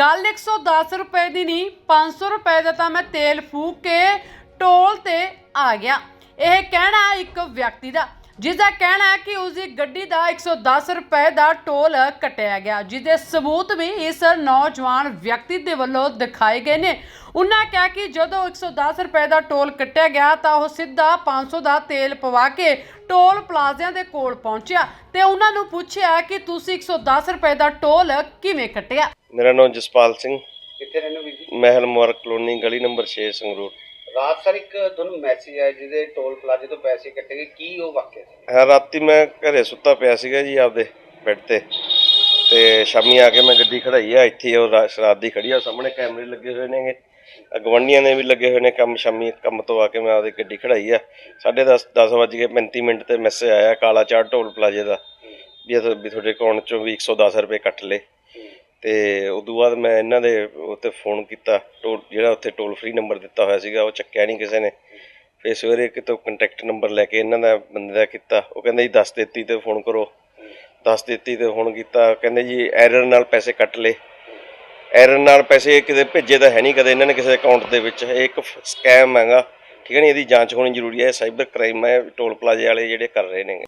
ਗੱਲ 110 ਰੁਪਏ ਦੀ ਨਹੀਂ 500 ਰੁਪਏ ਦਾ ਤਾਂ ਮੈਂ ਤੇਲ ਫੂਕ ਕੇ ਟੋਲ ਤੇ ਆ ਗਿਆ। ਇਹ ਕਹਿਣਾ ਇੱਕ ਵਿਅਕਤੀ ਦਾ। ਜਿਸ ਦਾ ਕਹਿਣਾ ਹੈ ਕਿ ਉਸ ਦੀ ਗੱਡੀ ਦਾ 110 ਰੁਪਏ ਦਾ ਟੋਲ ਕੱਟਿਆ ਗਿਆ ਜਿਸ ਦੇ ਸਬੂਤ ਵੀ ਇਸ ਨੌਜਵਾਨ ਵਿਅਕਤੀ ਦੇ ਵੱਲੋਂ ਦਿਖਾਏ ਗਏ ਨੇ। ਉਹਨਾਂ ਕਿਹਾ ਕਿ ਜਦੋਂ 110 ਰੁਪਏ ਦਾ ਟੋਲ ਕੱਟਿਆ ਗਿਆ ਤਾਂ ਉਹ ਸਿੱਧਾ 500 ਦਾ ਤੇਲ ਪਵਾ ਕੇ ਟੋਲ ਪਲਾਜ਼ਿਆਂ ਦੇ ਕੋਲ ਪਹੁੰਚਿਆ ਤੇ ਉਹਨਾਂ ਨੂੰ ਪੁੱਛਿਆ ਕਿ ਤੁਸੀਂ 110 ਰੁਪਏ ਦਾ ਟੋਲ ਕਿਵੇਂ ਕੱਟਿਆ? ਮੇਰਾ ਨਾਮ ਜਸਪਾਲ ਸਿੰਘ। ਕਿੱਥੇ ਰਹਿੰਦੇ ਹੋ ਵੀਰ ਜੀ? ਮਹਿਲ ਮੁਬਾਰਕ ਕਲੋਨੀ ਗਲੀ ਨੰਬਰ 6 ਸੰਗਰੂਰ। ਰਾਤ ਸਰ ਇੱਕ ਤੁਹਾਨੂੰ ਮੈਸੇਜ ਆਇਆ ਜਿਹਦੇ ਟੋਲ ਪਲਾਜ਼ੇ ਤੋਂ ਪੈਸੇ ਕੱਟੇ ਗਏ, ਕੀ ਉਹ ਵਾਕਿਆ ਸੀ? ਹਾਂ, ਰਾਤੀ ਮੈਂ ਘਰੇ ਸੁੱਤਾ ਪਿਆ ਸੀਗਾ ਜੀ ਆਪਦੇ ਬੈੱਡ ਤੇ। ਤੇ ਸ਼ਾਮੀ ਆ ਕੇ ਮੈਂ ਗੱਡੀ ਖੜਾਈ ਆ, ਇੱਥੇ ਉਹ ਰਾ- ਰਾਤ ਦੀ ਖੜੀ ਆ ਸਾਹਮਣੇ ਕੈਮਰੇ ਲੱਗੇ ਹੋਏ ਨੇਗੇ। ਗੁਆਂਢੀਆਂ ਨੇ ਵੀ ਲੱਗੇ ਹੋਏ ਨੇ ਕੰਮ, ਸ਼ਾਮੀ ਕੰਮ ਤੋਂ ਆ ਕੇ ਮੈਂ ਆਪਦੀ ਗੱਡੀ ਖੜਾਈ ਆ। 10:30 10 ਵੱਜ ਕੇ 35 ਮਿੰਟ ਤੇ ਮੈਸੇਜ ਆਇਆ ਕਾਲਾ ਚਾੜ ਟੋਲ ਪਲਾਜ਼ੇ ਦਾ, ਵੀ ਇਹ ਵੀ ਤੁਹਾਡੇ ਅਕਾਊਂਟ ਚੋਂ ਵੀ 110 ਰੁਪਏ ਕੱਟ ਲਏ। ਤੇ ਉਦੋਂ ਬਾਅਦ ਮੈਂ ਇਹਨਾਂ ਦੇ ਉੱਤੇ ਫੋਨ ਕੀਤਾ, ਟੋਲ ਜਿਹੜਾ ਉੱਥੇ ਟੋਲ ਫ੍ਰੀ ਨੰਬਰ ਦਿੱਤਾ ਹੋਇਆ ਸੀਗਾ, ਉਹ ਚੱਕਿਆ ਨਹੀਂ ਕਿਸੇ ਨੇ। ਫਿਰ ਸਵੇਰੇ ਕਿਤੋਂ ਕੰਟੈਕਟ ਨੰਬਰ ਲੈ ਕੇ ਇਹਨਾਂ ਦਾ ਬੰਦੇ ਦਾ ਕੀਤਾ। ਉਹ ਕਹਿੰਦੇ ਜੀ 10 33 ਤੇ ਫੋਨ ਕਰੋ। 10 33 ਤੇ ਫੋਨ ਕੀਤਾ। ਕਹਿੰਦੇ ਜੀ ਐਰਰ ਨਾਲ ਪੈਸੇ ਕੱਟ ਲਏ। ਐਰਰ ਨਾਲ ਪੈਸੇ ਕਿਤੇ ਭੇਜੇ ਤਾਂ ਹੈ ਨਹੀਂ ਕਦੇ। ਇਹਨਾਂ ਨੇ ਕਿਸੇ ਅਕਾਊਂਟ ਦੇ ਵਿੱਚ। ਇਹ ਇੱਕ ਸਕੈਮ ਹੈਗਾ। ਠੀਕ ਹੈ ਨਹੀਂ ਇਹਦੀ ਜਾਂਚ ਹੋਣੀ ਜ਼ਰੂਰੀ ਹੈ। ਇਹ ਸਾਈਬਰ ਕ੍ਰਾਈਮ ਹੈ। ਟੋਲ ਪਲਾਜ਼ੇ ਵਾਲੇ ਜਿਹੜੇ ਕਰ ਰਹੇ ਨੇ।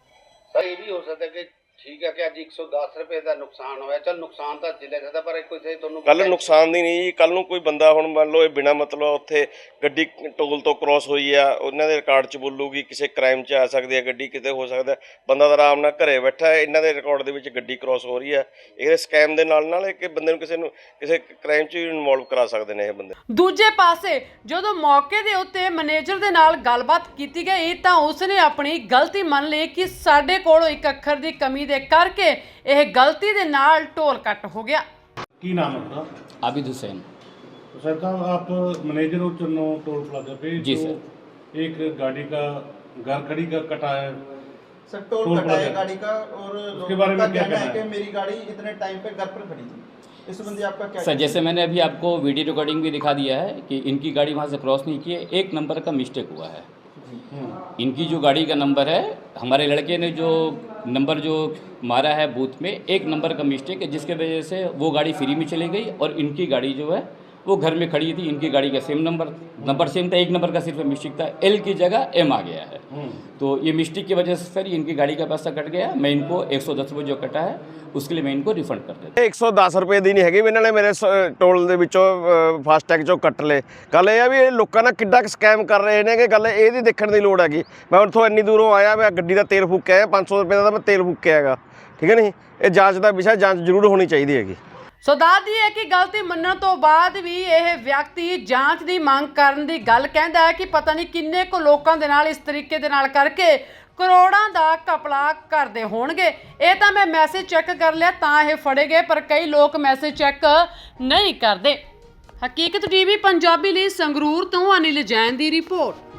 ਸਰ, ਇਹ ਵੀ ਹੋ ਸਕਦਾ ਕਿ ਠੀਕ ਹੈ ਕਿ ਅੱਜ 110 ਰੁਪਏ ਦਾ ਨੁਕਸਾਨ ਹੋਇਆ। ਚਲ ਨੁਕਸਾਨ ਤਾਂ ਜ਼ਿਲ੍ਹੇ ਦਾ ਪਰ ਕੋਈ ਤੇ ਤੁਹਾਨੂੰ ਕੱਲ ਨੁਕਸਾਨ ਦੀ ਨਹੀਂ ਜੀ। ਕੱਲ ਨੂੰ ਕੋਈ ਬੰਦਾ ਹੁਣ ਮੰਨ ਲਓ ਇਹ ਬਿਨਾ ਮਤਲਬ ਉੱਥੇ ਗੱਡੀ ਟੋਲ ਤੋਂ ਕ੍ਰਾਸ ਹੋਈ ਆ ਉਹਨਾਂ ਦੇ ਰਿਕਾਰਡ 'ਚ ਬੋਲੂਗੀ ਕਿਸੇ ਕ੍ਰਾਈਮ 'ਚ ਆ ਸਕਦੀ ਹੈ ਗੱਡੀ ਕਿਤੇ ਹੋ ਸਕਦਾ ਬੰਦਾ ਤਾਂ ਆਰਾਮ ਨਾਲ ਘਰੇ ਬੈਠਾ ਹੈ ਇਹਨਾਂ ਦੇ ਰਿਕਾਰਡ ਦੇ ਵਿੱਚ ਗੱਡੀ ਕ੍ਰਾਸ ਹੋ ਰਹੀ ਹੈ ਇਹ ਸਕੈਮ ਦੇ ਨਾਲ ਨਾਲ ਇੱਕ ਬੰਦੇ ਨੂੰ ਕਿਸੇ ਨੂੰ ਕਿਸੇ ਕ੍ਰਾਈਮ 'ਚ ਇਨਵੋਲਵ ਕਰਾ ਸਕਦੇ ਨੇ ਇਹ ਬੰਦੇ। ਦੂਜੇ ਪਾਸੇ ਜਦੋਂ ਮੌਕੇ ਦੇ ਉੱਤੇ ਮੈਨੇਜਰ ਦੇ ਨਾਲ ਗੱਲਬਾਤ ਕੀਤੀ ਗਈ ਤਾਂ ਉਸਨੇ ਆਪਣੀ ਗਲਤੀ ਮੰਨ ਲਈ ਕਿ ਸਾਡੇ ਕੋਲੋਂ ਇੱਕ ਅੱਖਰ ਦੀ ਕਮੀ ਦੇ ਕਰਕੇ ਇਹ ਗਲਤੀ ਦੇ ਨਾਲ ਟੋਲ ਕੱਟ ਹੋ ਗਿਆ ਕੀ ਨਾਮ ਹੈ आपका आबिद हुसैन तो सर साहब आप मैनेजर हो चन्नो टोल प्लाजा पे जी जो एक गाड़ी का घर खड़ी का कटा है सर टोल टोल कटा प्लाजा। है गाड़ी का और उसके लोगों बारे में का क्या कहना है कहना कि है? मेरी गाड़ी इतने टाइम पे घर पर खड़ी थी इस संबंधी आपका क्या सर जैसे मैंने अभी आपको वीडियो रिकॉर्डिंग भी दिखा दिया है कि इनकी गाड़ी वहाँ से क्रॉस नहीं की है एक नंबर का मिस्टेक हुआ है इनकी जो गाड़ी का नंबर है हमारे लड़के ने जो नंबर जो मारा है बूथ में एक नंबर का मिस्टेक है जिसके वजह से वो गाड़ी फ्री में चली गई और इनकी गाड़ी जो है वो घर में खड़ी थी इनकी गाड़ी का सेम नंबर नंबर सेम था एक नंबर का सिर्फ मिस्टेक था एल की जगह एम आ गया है तो ये मिस्टेक की वजह से सर इनकी गाड़ी का पैसा कट गया मैं इनको 110 रुपये जो कटा है उसके लिए मैं इनको रिफंड कर देता हूँ। ਇਹ 110 ਰੁਪਏ ਦੀ ਨਹੀਂ ਹੈਗੀ ਵੀ ਇਹਨਾਂ ਨੇ ਮੇਰੇ ਸ- ਟੋਲ ਦੇ ਵਿੱਚੋਂ ਫਾਸਟੈਗ ਚੋਂ ਕੱਟ ਲਏ ਗੱਲ ਇਹ ਆ ਵੀ ਇਹ ਲੋਕਾਂ ਨਾਲ ਕਿੱਡਾ ਸਕੈਮ ਕਰ ਰਹੇ ਨੇ ਕਿ ਗੱਲ ਇਹਦੀ ਦੇਖਣ ਦੀ ਲੋੜ ਹੈਗੀ ਮੈਂ ਉੱਥੋਂ ਇੰਨੀ ਦੂਰੋਂ ਆਇਆ ਮੈਂ ਗੱਡੀ ਦਾ ਤੇਲ ਫੂਕ ਕੇ ਆਇਆ 500 ਰੁਪਏ ਦਾ ਤਾਂ ਮੈਂ ਤੇਲ ਫੂਕ ਕੇ ਆਇਆਗਾ ਠੀਕ ਹੈ ਨਹੀਂ ਇਹ ਜਾਂਚ ਦਾ ਵਿਸ਼ਾ ਜਾਂਚ ਜ਼ਰੂਰ ਹੋਣੀ ਚਾਹੀਦੀ ਹੈਗੀ ਸੋ ਦੱਸਦੀ ਹੈ ਕਿ ਗਲਤੀ ਮੰਨਣ ਤੋਂ ਬਾਅਦ ਵੀ ਇਹ ਵਿਅਕਤੀ ਜਾਂਚ ਦੀ ਮੰਗ ਕਰਨ ਦੀ ਗੱਲ ਕਹਿੰਦਾ ਹੈ ਕਿ ਪਤਾ ਨਹੀਂ ਕਿੰਨੇ ਕੁ ਲੋਕਾਂ ਦੇ ਨਾਲ ਇਸ ਤਰੀਕੇ ਦੇ ਨਾਲ ਕਰਕੇ ਕਰੋੜਾਂ ਦਾ ਕਪਲਾ ਕਰਦੇ ਹੋਣਗੇ। ਇਹ ਤਾਂ ਮੈਂ ਮੈਸੇਜ ਚੈੱਕ ਕਰ ਲਿਆ, ਤਾਂ ਇਹ ਫੜੇ ਗਏ, ਪਰ ਕਈ ਲੋਕ ਮੈਸੇਜ ਚੈੱਕ ਨਹੀਂ ਕਰਦੇ। ਹਕੀਕਤ ਟੀਵੀ ਪੰਜਾਬੀ ਲਈ ਸੰਗਰੂਰ ਤੋਂ ਅਨਿਲ ਜੈਨ ਦੀ ਰਿਪੋਰਟ।